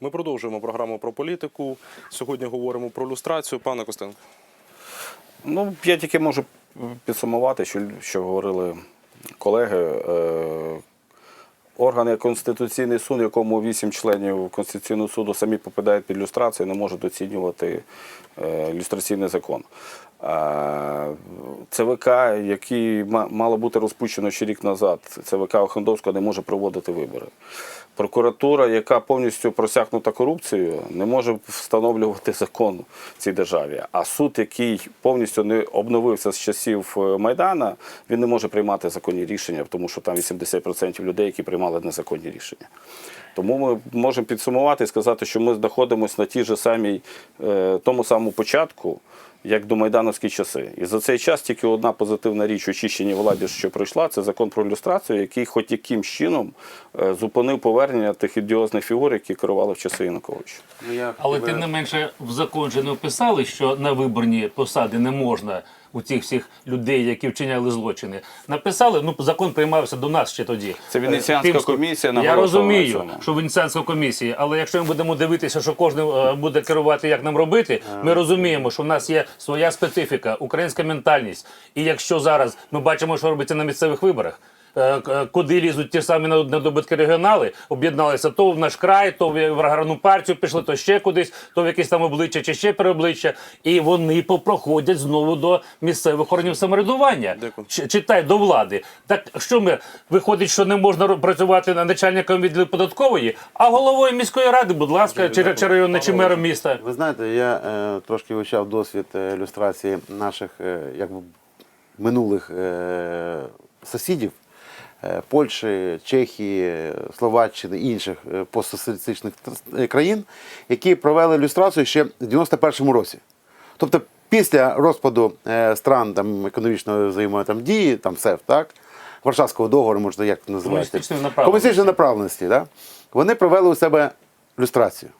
Ми продовжуємо програму про політику. Сьогодні говоримо про люстрацію. Пане Костенко. Ну, я тільки можу підсумувати, що, що говорили колеги. Е, органи Конституційний суд, якому вісім членів Конституційного суду самі попадають під люстрацію, не можуть оцінювати е, люстраційний закон. ЦВК, який мало бути розпущено ще рік назад, ЦВК Охендовського не може проводити вибори. Прокуратура, яка повністю просякнута корупцією, не може встановлювати закон в цій державі. А суд, який повністю не обновився з часів е, Майдана, він не може приймати законні рішення, тому що там 80% людей, які приймали незаконні рішення. Тому ми можемо підсумувати і сказати, що ми знаходимося на тій же самій, е, тому самому початку, як до майдановські часи. І за цей час тільки одна позитивна річ очищення влади, що пройшла, це закон про ілюстрацію, який хоч якимсь чином е, зупинив повернення тих ідіозних фігур, які керували в часи Януковича. Але тим не менше в закон же не вписали, що на виборні посади не можна у цих всіх людей, які вчиняли злочини. Написали, ну закон приймався до нас ще тоді. Це Венеціанська Е, тим, що- комісія Я розумію, на що Венеціанська комісія, але якщо ми будемо дивитися, що кожен е, буде керувати, як нам робити, ми розуміємо, що в нас є своя специфіка, українська ментальність. І якщо зараз ми бачимо, що робиться на місцевих виборах. Е, е, Куди лізуть ті самі недобитки регіонали, об'єдналися то в наш край, то в в аграрну партію пішли, то ще кудись, то в якесь там обличчя чи ще переобличчя. І вони попроходять знову до місцевих органів самоврядування. Читай до влади. Так що ми виходить, що не можна працювати на начальником відділу податкової, а головою міської ради, будь ласка, чи, чи районне, чи мером міста. Ви знаєте, я е, трошки вивчав досвід е, ілюстрації наших е, якби, минулих е, сусідів е, Польщі, Чехії, Словаччини інших е, постсоціалістичних е, країн, які провели ілюстрацію ще в 91-му році. Тобто після розпаду е, стран там, економічної взаємодії, там СЕФ, так? Варшавського договору, можна як це називається? Комуністичної направленості. Комуністичної направленості, да? вони провели у себе люстрацію.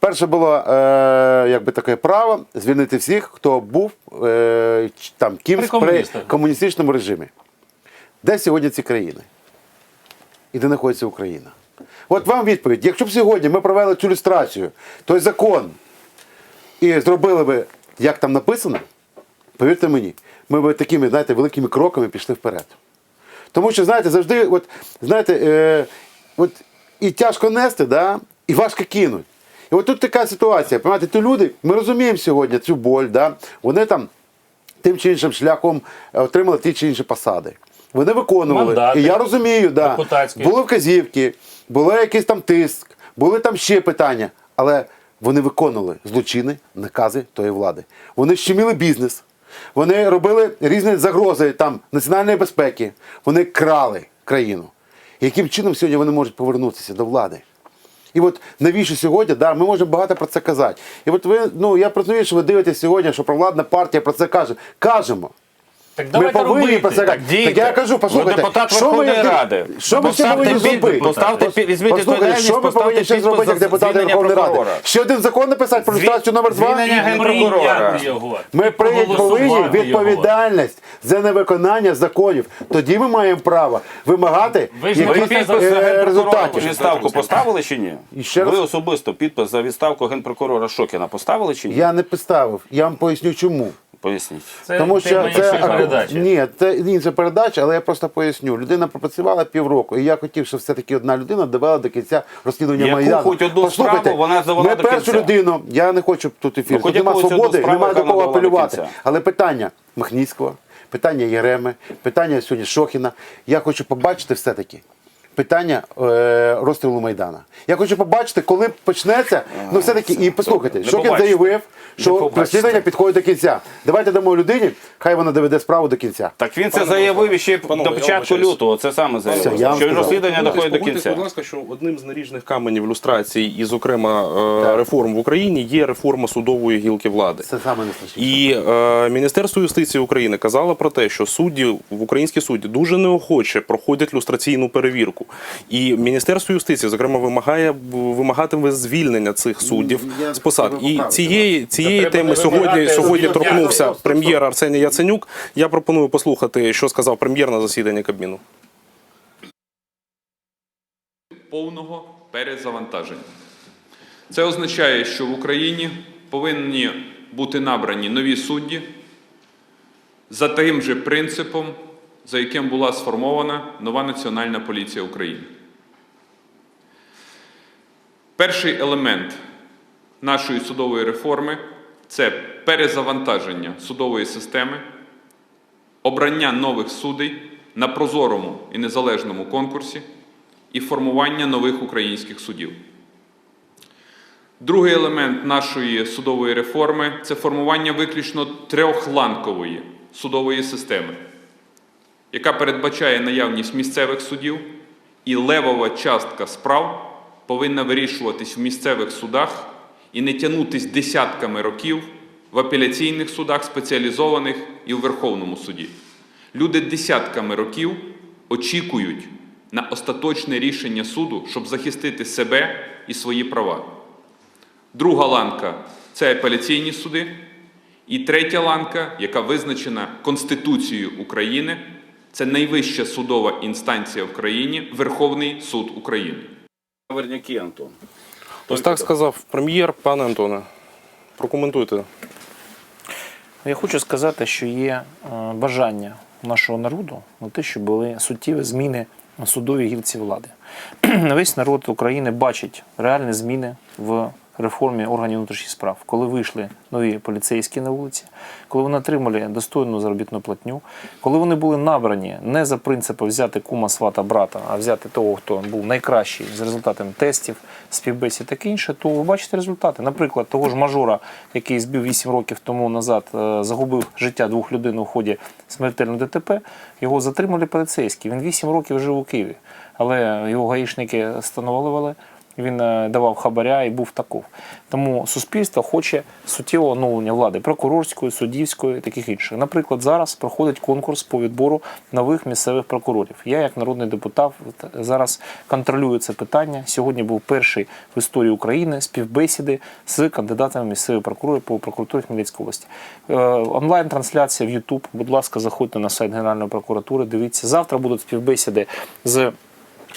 Перше було е, якби таке право звільнити всіх, хто був е, там кимсь При при, комуністичному режимі. Де сьогодні ці країни? І де знаходиться Україна? От вам відповідь. Якщо б сьогодні ми провели цю люстрацію, той закон і зробили би, як там написано, повірте мені, ми б такими, знаєте, великими кроками пішли вперед. Тому що, знаєте, завжди, от, знаєте, е, от і тяжко нести, да, і важко кинуть. І от тут така ситуація. Понимаєте, ті люди, ми розуміємо сьогодні цю боль, да, вони там тим чи іншим шляхом е, отримали ті чи інші посади. Вони виконували. Мандати. І я розумію, да, Депутатські. були вказівки, були якийсь там тиск, були там ще питання. Але вони виконували злочини, накази тої влади. Вони щеміли бізнес, вони робили різні загрози там, національної безпеки, вони крали країну. Яким чином сьогодні вони можуть повернутися до влади? І от навіщо сьогодні, да, ми можемо багато про це казати. І от ви, ну я розумію, що ви дивитесь сьогодні, що провладна партія про це каже. Кажемо. Так Ми давайте повинні робити. про це дійте. Так я кажу, послухайте, Ви депутат що ми Верховної як- Ради. Що ми ще Поставте повинні підпис, зробити? поставте пі- візьміть Послухайте, відповідальність, що ми поставте повинні ще підпис зробити за як депутати звільнення Верховної Ради? прокурора. Ще один закон написати про люстрацію номер два? звільнення генпрокурора. прийняти його. Ми прийняти повинні проголосувати його. відповідальність за невиконання законів. Тоді ми маємо право вимагати Ви ж Ви підпис за е, генпрокурора відставку поставили чи ні? І ще Ви особисто підпис за відставку генпрокурора Шокіна поставили чи ні? Я не поставив. Я вам поясню чому. Поясніть. Це Тому що це іншої а, передачі. ні, це ні, це передача, але я просто поясню. Людина пропрацювала півроку, і я хотів, щоб все-таки одна людина довела до кінця розслідування Яку Майдану. хоч одну Послухайте, справу вона довела ми до першу кінця? людину, я не хочу тут ефір, Ну, хоч тут якусь одну свободи, справу, немає до кого довела до апелювати. кінця. Але питання Махніцького, питання Єреми, питання сьогодні Шохіна. Я хочу побачити все-таки. Питання е, розстрілу Майдана. Я хочу побачити, коли почнеться. Ну, все-таки, і послухайте, Шохін побачите. заявив, що розслідування підходить до кінця. Давайте дамо людині, хай вона доведе справу до кінця. Так він це заявив ще до початку лютого. Це саме заявив. Що розслідування доходить до кінця. будь ласка, що одним з наріжних каменів люстрації, і, зокрема, е, реформ в Україні є реформа судової гілки влади. Це саме. І е, Міністерство юстиції України казало про те, що судді в українські судді дуже неохоче проходять люстраційну перевірку. І Міністерство юстиції, зокрема, вимагає вимагатиме звільнення цих суддів з посад. І поправлю. цієї цієї теми сьогодні сьогодні торкнувся прем'єр Арсеній Яценюк. Я пропоную послухати, що сказав прем'єр на засіданні Кабміну. повного перезавантаження. Це означає, що в Україні повинні бути набрані нові судді за тим же принципом, за яким була сформована нова Національна поліція України. Перший елемент нашої судової реформи це перезавантаження судової системи, обрання нових судей на прозорому і незалежному конкурсі і формування нових українських судів. Другий елемент нашої судової реформи це формування виключно трьохланкової судової системи, яка передбачає наявність місцевих судів, і левова частка справ повинна вирішуватись в місцевих судах і не тягнутись десятками років в апеляційних судах спеціалізованих і в Верховному суді. Люди десятками років очікують на остаточне рішення суду, щоб захистити себе і свої права. Друга ланка це апеляційні суди. І третя ланка, яка визначена Конституцією України, це найвища судова інстанція в країні Верховний суд України. Верняки, Антон. Ось так сказав прем'єр, пане Антоне. Прокоментуйте. Я хочу сказати, що є е, бажання нашого народу на те, щоб були суттєві зміни на судовій гілці влади. Весь народ України бачить реальні зміни в реформі органів внутрішніх справ, коли вийшли нові поліцейські на вулиці, коли вони отримали достойну заробітну платню, коли вони були набрані не за принципом взяти кума свата брата, а взяти того, хто був найкращий з результатами тестів, співбесід таке інше, то ви бачите результати. Наприклад, того ж мажора, який збив 8 років тому назад, е, загубив життя двох людей у ході смертельного ДТП, його затримали поліцейські. Він 8 років жив у Києві, але його гаїшники встановлювали. Він е, давав хабаря і був таков. Тому суспільство хоче суттєвого оновлення влади прокурорської, суддівської, таких інших. Наприклад, зараз проходить конкурс по відбору нових місцевих прокурорів. Я, як народний депутат, зараз контролюю це питання. Сьогодні був перший в історії України співбесіди з кандидатами в місцеві прокурори по прокуратурі Хмельницької області. Е, Онлайн-трансляція в YouTube. Будь ласка, заходьте на сайт Генеральної прокуратури. Дивіться, завтра будуть співбесіди з.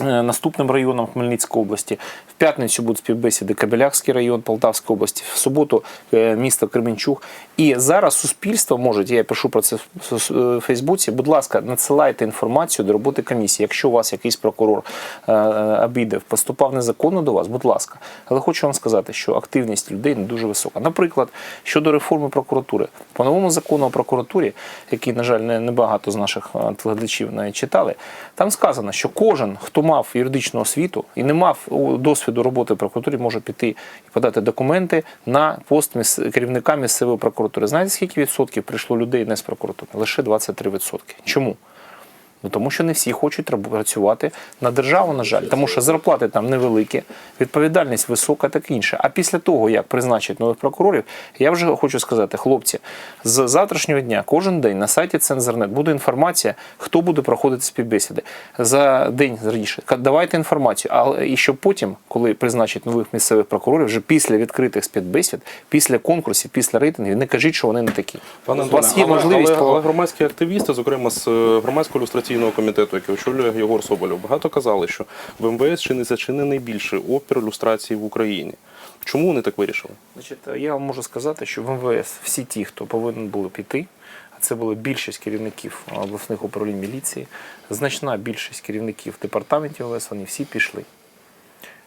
Е, наступним районом Хмельницької області. В п'ятницю будуть співбесіди Кабелякський район Полтавської області, в суботу е, місто Кременчуг. І зараз суспільство може, я пишу про це в Фейсбуці. Будь ласка, надсилайте інформацію до роботи комісії. Якщо у вас якийсь прокурор е, е, обідав, поступав незаконно до вас, будь ласка. Але хочу вам сказати, що активність людей не дуже висока. Наприклад, щодо реформи прокуратури, по новому закону о прокуратурі, який, на жаль, не, багато з наших е, телеглядачів читали, там сказано, що кожен, хто мав юридичну освіту і не мав досвіду роботи в прокуратурі, може піти і подати документи на пост міс... керівника місцевої прокуратури. Знаєте, скільки відсотків прийшло людей не з прокуратури? Лише 23%. Чому? Ну тому що не всі хочуть працювати на державу, на жаль, тому що зарплати там невеликі, відповідальність висока, так інше. А після того, як призначать нових прокурорів, я вже хочу сказати, хлопці, з завтрашнього дня кожен день на сайті Цензернет буде інформація, хто буде проходити співбесіди за день раніше. Давайте інформацію. Але і щоб потім, коли призначать нових місцевих прокурорів, вже після відкритих співбесід, після конкурсів, після рейтингів, не кажіть, що вони не такі. Пане У вас є але, можливість але, але громадські активісти, зокрема з е, громадського ілюстраційного комітету, який очолює Єгор Соболєв, багато казали, що в МВС чи не найбільший опір ілюстрації в Україні. Чому вони так вирішили? Значить, я вам можу сказати, що в МВС всі ті, хто повинен були піти, а це була більшість керівників обласних управлінь міліції, значна більшість керівників департаментів МВС, вони всі пішли.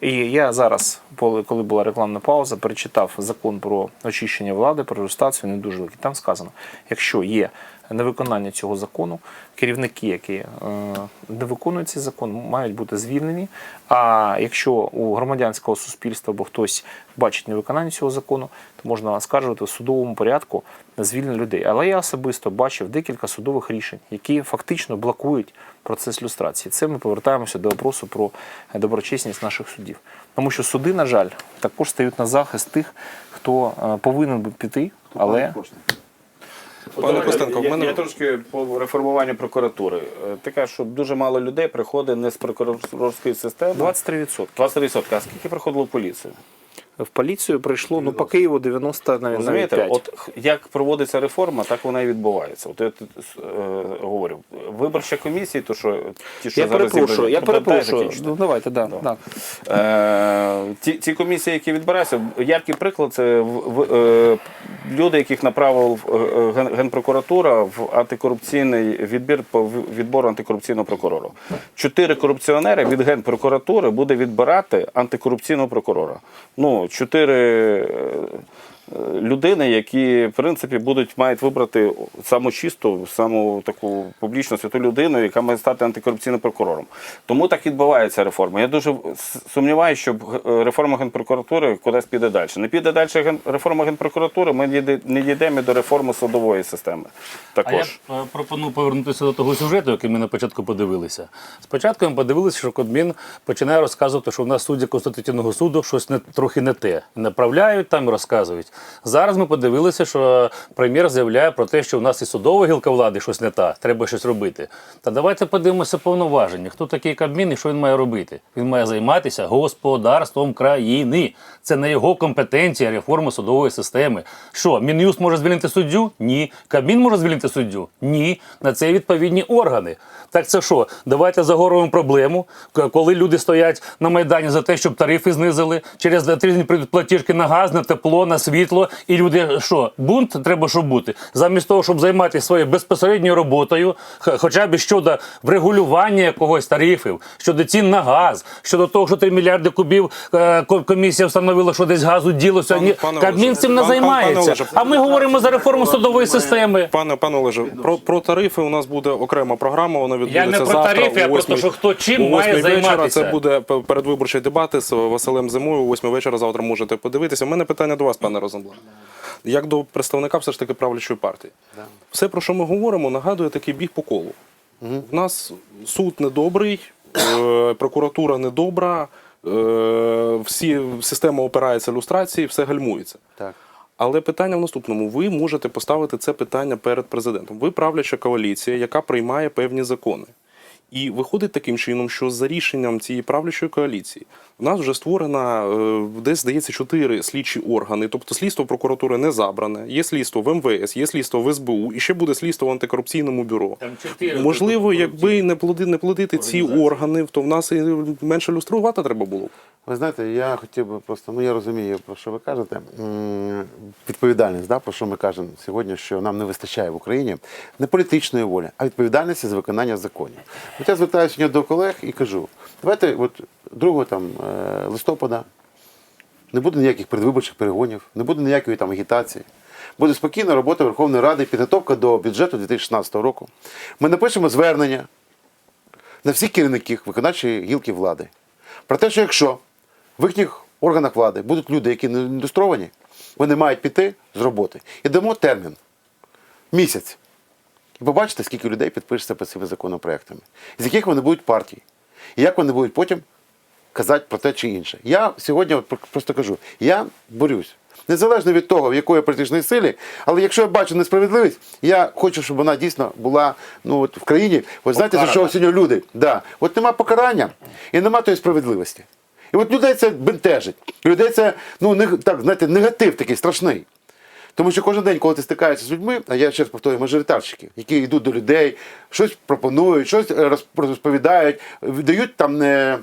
І я зараз, коли була рекламна пауза, перечитав закон про очищення влади, про люстрацію, не дуже великий. Там сказано, якщо є невиконання цього закону, керівники, які е, не виконують цей закон, мають бути звільнені. А якщо у громадянського суспільства або хтось бачить невиконання цього закону, то можна оскаржувати в судовому порядку звільнення людей. Але я особисто бачив декілька судових рішень, які фактично блокують процес люстрації. Це ми повертаємося до вопросу про доброчесність наших судів. Тому що суди, на жаль, також стають на захист тих, хто е, повинен піти, але Пане Костенко, в я, мене я трошки по реформуванню прокуратури. Е, Ти кажеш, що дуже мало людей приходить не з прокурорської системи. 23%. 23%. А скільки приходило в поліцію? В поліцію прийшло ну по Києву 90 навіть, навіть 5. от як проводиться реформа, так вона і відбувається. От я тут е, говорю, виборча комісія, то що ті, що я зараз перепрошую, я ну, перепрошую. Ну, давайте, да, да. Е, ті, ті комісії, які відбираються, яркий приклад це в, в, е, люди, яких направив е, е, Ген- Генпрокуратура в антикорупційний відбір по відбору антикорупційного прокурора. Чотири корупціонери від Генпрокуратури буде відбирати антикорупційного прокурора. Ну, чотири е, е, людини, які в принципі будуть мають вибрати саму чисту, саму таку публічну святу людину, яка має стати антикорупційним прокурором. Тому так відбувається реформа. Я дуже сумніваюся, що е, реформа генпрокуратури кудись піде далі. Не піде далі ген- реформа генпрокуратури, ми не дійдемо до реформи судової системи. А я Також. е, пропоную повернутися до того сюжету, який ми на початку подивилися. Спочатку ми подивилися, що Кабмін починає розказувати, що в нас судді Конституційного суду щось не трохи не те. Направляють там розказують. Зараз ми подивилися, що прем'єр заявляє про те, що в нас і судова гілка влади щось не та, треба щось робити. Та давайте подивимося повноваження. Хто такий Кабмін і що він має робити? Він має займатися господарством країни. Це не його компетенція реформи судової системи. Що, Мін'юст може звільнити суддю? Ні. Кабмін може звільнити суддю? Ні. На це відповідні органи. Так це що? Давайте загоруємо проблему, коли люди стоять на Майдані за те, щоб тарифи знизили, через тиждень прийдуть платіжки на газ, на тепло, на світло, і люди що, бунт треба, щоб бути. Замість того, щоб займатися своєю безпосередньою роботою, хоча б щодо врегулювання якогось тарифів, щодо цін на газ, щодо того, що 3 мільярди кубів е, ко- комісія встановила, що десь газу ділося. Ні, пане Кабмін цим не пан- пан- займається. Олеже, А ми говоримо за реформу судової системи. Пане пане Олеже, про, про тарифи у нас буде окрема програма. Вона відбудеться не про завтра. тарифи, а о про те, що хто чим має вечора. займатися. Це буде передвиборчі дебати з Василем Зимою. О 8 вечора завтра можете подивитися. У мене питання до вас, пане Розенблат. Як до представника все ж таки правлячої партії. Все, про що ми говоримо, нагадує такий біг по колу. У нас суд недобрий, е, прокуратура недобра, е, всі система опирається люстрації, все гальмується. Так. Але питання в наступному: ви можете поставити це питання перед президентом. Ви правляча коаліція, яка приймає певні закони. І виходить таким чином, що за рішенням цієї правлячої коаліції в нас вже створена е, десь здається чотири слідчі органи. Тобто слідство прокуратури не забране. Є слідство в МВС, є слідство в СБУ, і ще буде слідство в антикорупційному бюро. Там чотири Можливо, якби не плоди не плодити ці органи, то в нас і менше люструвати треба було. Ви знаєте, я хотів би просто, ну я розумію, про що ви кажете. Відповідальність, да, про що ми кажемо сьогодні, що нам не вистачає в Україні не політичної волі, а відповідальності за виконання законів. От я звертаюся сьогодні до колег і кажу: давайте, от 2 там, е, листопада не буде ніяких передвиборчих перегонів, не буде ніякої там агітації. Буде спокійна робота Верховної Ради, підготовка до бюджету 2016 року. Ми напишемо звернення на всіх керівників виконавчої гілки влади. Про те, що якщо в їхніх органах влади будуть люди, які не ілюстровані, вони мають піти з роботи. І дамо термін місяць. І побачите, скільки людей підпишеться під цими законопроектами, з яких вони будуть партії, і як вони будуть потім казати про те чи інше. Я сьогодні просто кажу: я борюсь. Незалежно від того, в якої політичної силі, але якщо я бачу несправедливість, я хочу, щоб вона дійсно була ну, от в країні. Ви знаєте, за що сьогодні люди? Да. От нема покарання і нема тої справедливості. І от людей це бентежить. Людей це ну, не, так, знаєте, негатив такий страшний. Тому що кожен день, коли ти стикаєшся з людьми, а я ще раз повторюю, мажоритарщики, які йдуть до людей, щось пропонують, щось е, розповідають, дають там, е,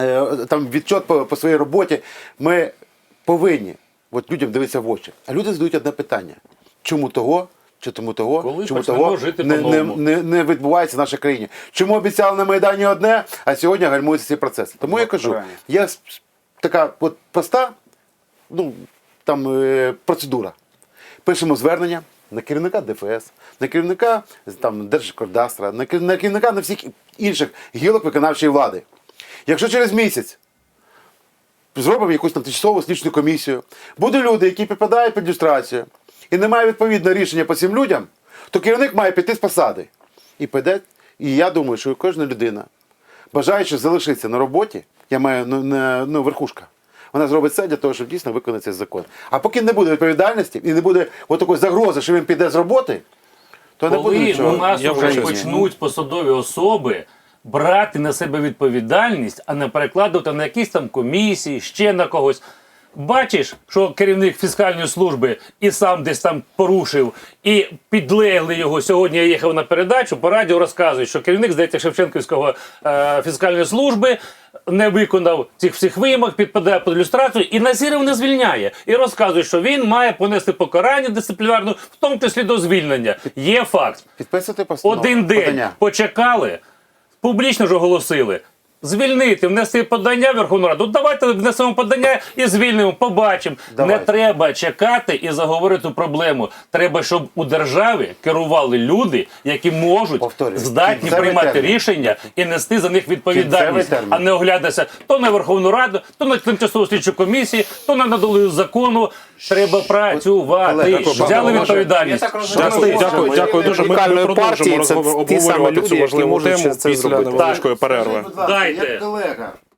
е, там відчот по, по своїй роботі, ми повинні от людям дивитися в очі. А люди задають одне питання: чому того? Чи тому того, Коли чому того жити не, не, не, не відбувається в нашій країні? Чому обіцяли на Майдані одне, а сьогодні гальмуються ці процеси? Тому я кажу, правильно. є така от проста ну, там, е, процедура. Пишемо звернення на керівника ДФС, на керівника там, Держкордастра, на керівника на всіх інших гілок виконавчої влади. Якщо через місяць зробимо якусь там тимчасову слідчу комісію, будуть люди, які підпадають під ілюстрацію, і немає відповідного рішення по цим людям, то керівник має піти з посади. І піде. І я думаю, що кожна людина, бажаючи залишитися на роботі, я маю ну, не, ну, верхушка. Вона зробить все для того, щоб дійсно виконати цей закон. А поки не буде відповідальності і не буде такої загрози, що він піде з роботи, то не буде Коли нічого. у нас Я вже вже почнуть посадові особи брати на себе відповідальність, а не перекладувати на якісь там комісії, ще на когось. Бачиш, що керівник фіскальної служби і сам десь там порушив, і підлегли його. Сьогодні я їхав на передачу, по радіо розказують, що керівник, здається, Шевченківського е, фіскальної служби не виконав цих всіх вимог, підпадає під ілюстрацію, і Назіров не звільняє. І розказує, що він має понести покарання дисциплінарне, в тому числі до звільнення. Є факт. Підписуйте постанову. Один день подання. почекали, публічно ж оголосили. Звільнити, внести подання в Верховну Раду. Давайте внесемо подання і звільнимо, побачимо. Давайте. Не треба чекати і заговорити проблему. Треба, щоб у державі керували люди, які можуть Повторюю, здатні кінцевий приймати термін. рішення і нести за них відповідальність, Кінцевий а не оглядатися то на Верховну Раду, то на тимчасову слідчу комісію, то на надолу закону. Треба працювати. Взяли відповідальність. Дякую, дякую, дякую дуже. Ми, ми продовжимо партії це розговор- ті самі обговорювати люди, цю які важливу можуть тему це після зробити. невеличкої перерви. Як колега.